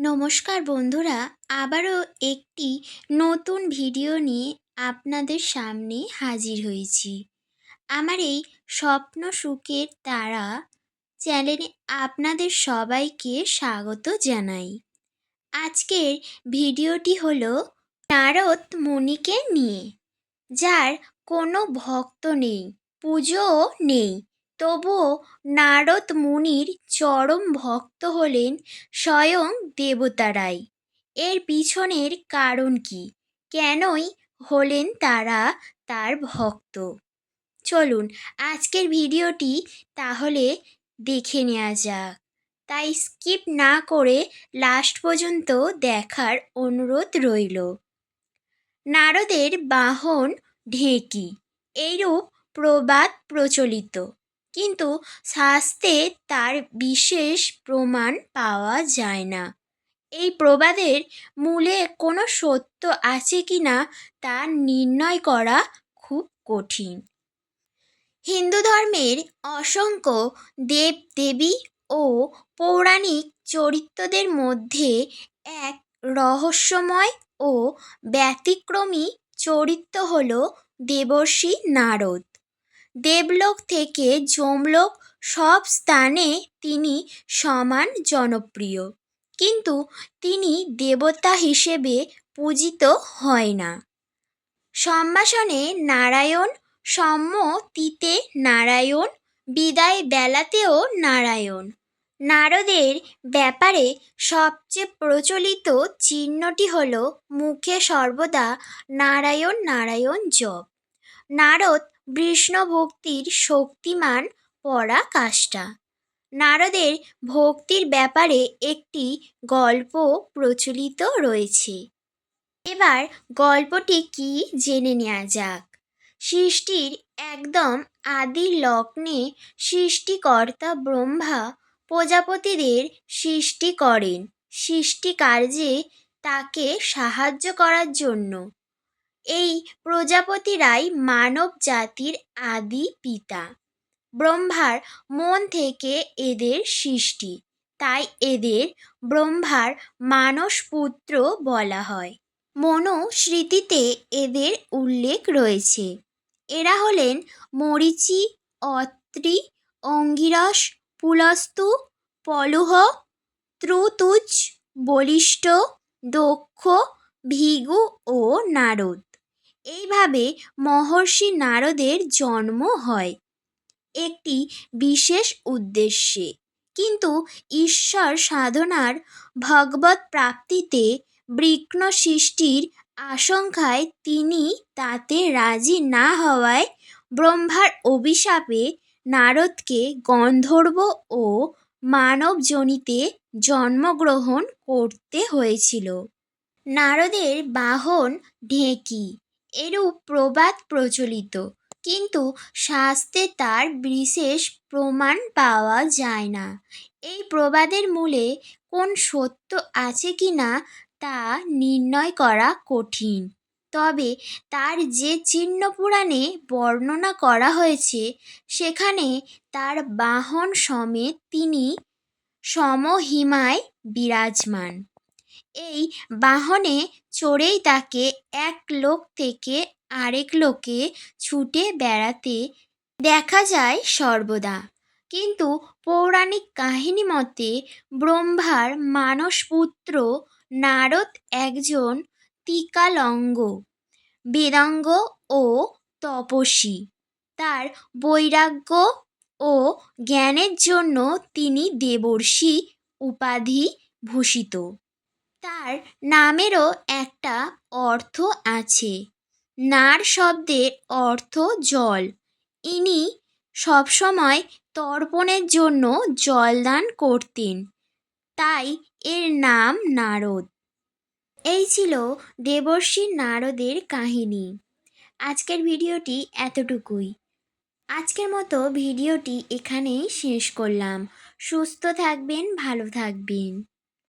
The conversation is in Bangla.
নমস্কার বন্ধুরা, আবারও একটি নতুন ভিডিও নিয়ে আপনাদের সামনে হাজির হয়েছি। আমার এই স্বপ্ন সুখের তারা চ্যানেলে আপনাদের সবাইকে স্বাগত জানাই। আজকের ভিডিওটি হলো নারদ মুনিকে নিয়ে, যার কোনো ভক্ত নেই, পুজোও নেই। তবুও নারদ মুনির চরম ভক্ত হলেন স্বয়ং দেবতারাই। এর পিছনের কারণ কি? কেনই হলেন তারা তার ভক্ত? চলুন, আজকের ভিডিওটি তাহলে দেখে নেওয়া যাক। তাই স্কিপ না করে লাস্ট পর্যন্ত দেখার অনুরোধ রইল। নারদের বাহন ঢেঁকি, এইরূপ প্রবাদ প্রচলিত। কিন্তু শাস্ত্রে তার বিশেষ প্রমাণ পাওয়া যায় না। এই প্রবাদের মূলে কোনো সত্য আছে কি না তা নির্ণয় করা খুব কঠিন। হিন্দু ধর্মের অসংখ্য দেব দেবী ও পৌরাণিক চরিত্রদের মধ্যে এক রহস্যময় ও ব্যতিক্রমী চরিত্র হল দেবর্ষি নারদ। দেবলোক থেকে যমলোক সব স্থানে তিনি সমান জনপ্রিয়। কিন্তু তিনি দেবতা হিসেবে পূজিত হয় না। সম্ভাষণে নারায়ণ, সম্মতিতে নারায়ণ বিদায় বেলাতেও নারায়ণ। নারদের ব্যাপারে সবচেয়ে প্রচলিত চিহ্নটি হল মুখে সর্বদা নারায়ণ নারায়ণ জপ। নারদ বিষ্ণু ভক্তির শক্তিমান পরাকাষ্ঠা নারদের ভক্তির ব্যাপারে একটি গল্প প্রচলিত রয়েছে। এবার গল্পটি কি জেনে নেওয়া যাক। সৃষ্টির একদম আদি লগ্নে সৃষ্টিকর্তা ব্রহ্মা প্রজাপতিদের সৃষ্টি করেন। সৃষ্টি কার্যে তাকে সাহায্য করার জন্য। এই প্রজাপতিরাই মানব জাতির আদি পিতা। ব্রহ্মার মন থেকে এদের সৃষ্টি, তাই এদের ব্রহ্মার মানস পুত্র বলা হয়। মনুস্মৃতিতে এদের উল্লেখ রয়েছে। এরা হলেন মরীচি, অত্রি, অঙ্গিরস, পুলস্তু, পলুহ, ত্রুতুজ, বলিষ্ঠ, দক্ষ, ভিগু ও নারদ। এইভাবে মহর্ষি নারদের জন্ম হয়। একটি বিশেষ উদ্দেশ্যে। কিন্তু ঈশ্বর সাধনার ভগবৎ প্রাপ্তিতে বিঘ্ন সৃষ্টির আশঙ্কায় তিনি তাতে রাজি না হওয়ায় ব্রহ্মার অভিশাপে নারদকে গন্ধর্ব ও মানবযোনিতে জন্মগ্রহণ করতে হয়েছিল। নারদের বাহন ঢেঁকি। এরূপ প্রবাদ প্রচলিত। কিন্তু শাস্ত্রে তার বিশেষ প্রমাণ পাওয়া যায় না। এই প্রবাদের মূলে কোন সত্য আছে কি না তা নির্ণয় করা কঠিন। তবে তার যে চিহ্ন পুরাণে বর্ণনা করা হয়েছে, সেখানে তার বাহন সমেত তিনি সমহিমায় বিরাজমান। এই বাহনে চড়েই তাকে এক লোক থেকে আরেক লোকে ছুটে বেড়াতে দেখা যায় সর্বদা। কিন্তু পৌরাণিক কাহিনী মতে ব্রহ্মার মানসপুত্র নারদ একজন ত্রিকালজ্ঞ বেদাঙ্গ ও তপস্বী। তার বৈরাগ্য ও জ্ঞানের জন্য তিনি দেবর্ষি উপাধি ভূষিত। তার নামেরও একটা অর্থ আছে। নার শব্দের অর্থ জল। ইনি সবসময় তর্পণের জন্য জলদান করতেন। তাই এর নাম নারদ। এই ছিল দেবর্ষি নারদের কাহিনী। আজকের ভিডিওটি এতটুকুই। আজকের মতো ভিডিওটি এখানেই শেষ করলাম। সুস্থ থাকবেন, ভালো থাকবেন।